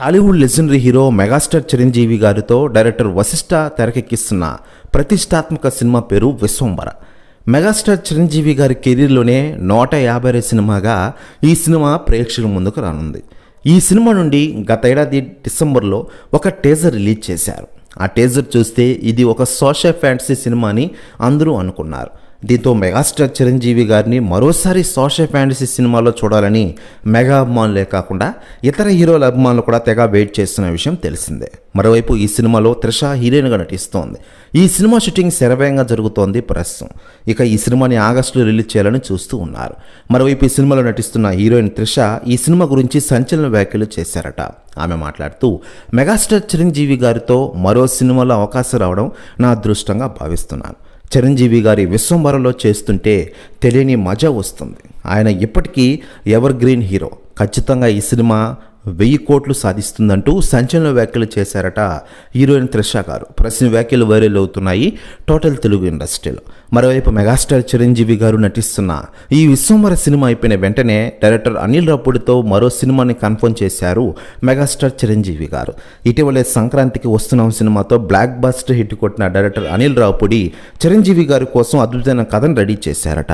Tollywood legendary hero megastar Chiranjeevi గారితో director Vashishtha తెరకెక్కిస్తున్న ప్రతిష్టాత్మక cinema పేరు విశ్వంబర. మెగాస్టార్ చిరంజీవి గారి కెరీర్లోనే నూట యాభై రెండు సినిమాగా ఈ సినిమా ప్రేక్షకుల ముందుకు రానుంది. ఈ సినిమా నుండి గత ఏడాది డిసెంబర్లో ఒక టేజర్ రిలీజ్ చేశారు. ఆ టేజర్ చూస్తే ఇది ఒక సోషల్ ఫ్యాంటసీ సినిమా అని అందరూ అనుకున్నారు. దీంతో మెగాస్టార్ చిరంజీవి గారిని మరోసారి సోషల్ ఫ్యాంటసీ సినిమాలో చూడాలని మెగా అభిమానులే కాకుండా ఇతర హీరోల అభిమానులు కూడా తెగ వెయిట్ చేస్తున్న విషయం తెలిసిందే. మరోవైపు ఈ సినిమాలో త్రిష హీరోయిన్గా నటిస్తోంది. ఈ సినిమా షూటింగ్ శరవేగంగా జరుగుతోంది ప్రస్తుతం. ఇక ఈ సినిమాని ఆగస్టులో రిలీజ్ చేయాలని చూస్తూ ఉన్నారు. మరోవైపు ఈ సినిమాలో నటిస్తున్న హీరోయిన్ త్రిష ఈ సినిమా గురించి సంచలన వ్యాఖ్యలు చేశారట. ఆమె మాట్లాడుతూ మెగాస్టార్ చిరంజీవి గారితో మరో సినిమాలో అవకాశం రావడం నా అదృష్టంగా భావిస్తున్నాను. చిరంజీవి గారి విశ్వంబరలో చేస్తుంటే తెలియని మజా వస్తుంది. ఆయన ఇప్పటికీ ఎవర్ గ్రీన్ హీరో. ఖచ్చితంగా ఈ సినిమా వెయ్యి కోట్లు సాధిస్తుందంటూ సంచలన వ్యాఖ్యలు చేశారట హీరోయిన్ త్రిష గారు. ప్రశ్న వ్యాఖ్యలు వైరల్ అవుతున్నాయి టోటల్ తెలుగు ఇండస్ట్రీలో. మరోవైపు మెగాస్టార్ చిరంజీవి గారు నటిస్తున్న ఈ విశ్వంబర సినిమా అయిపోయిన వెంటనే డైరెక్టర్ అనిల్ రాపుడితో మరో సినిమాని కన్ఫర్మ్ చేశారు మెగాస్టార్ చిరంజీవి గారు. ఇటీవలే సంక్రాంతికి వస్తున్న సినిమాతో బ్లాక్ బస్టర్ హిట్ కొట్టిన డైరెక్టర్ అనిల్ రాపుడి చిరంజీవి గారి కోసం అద్భుతమైన కథను రెడీ చేశారట.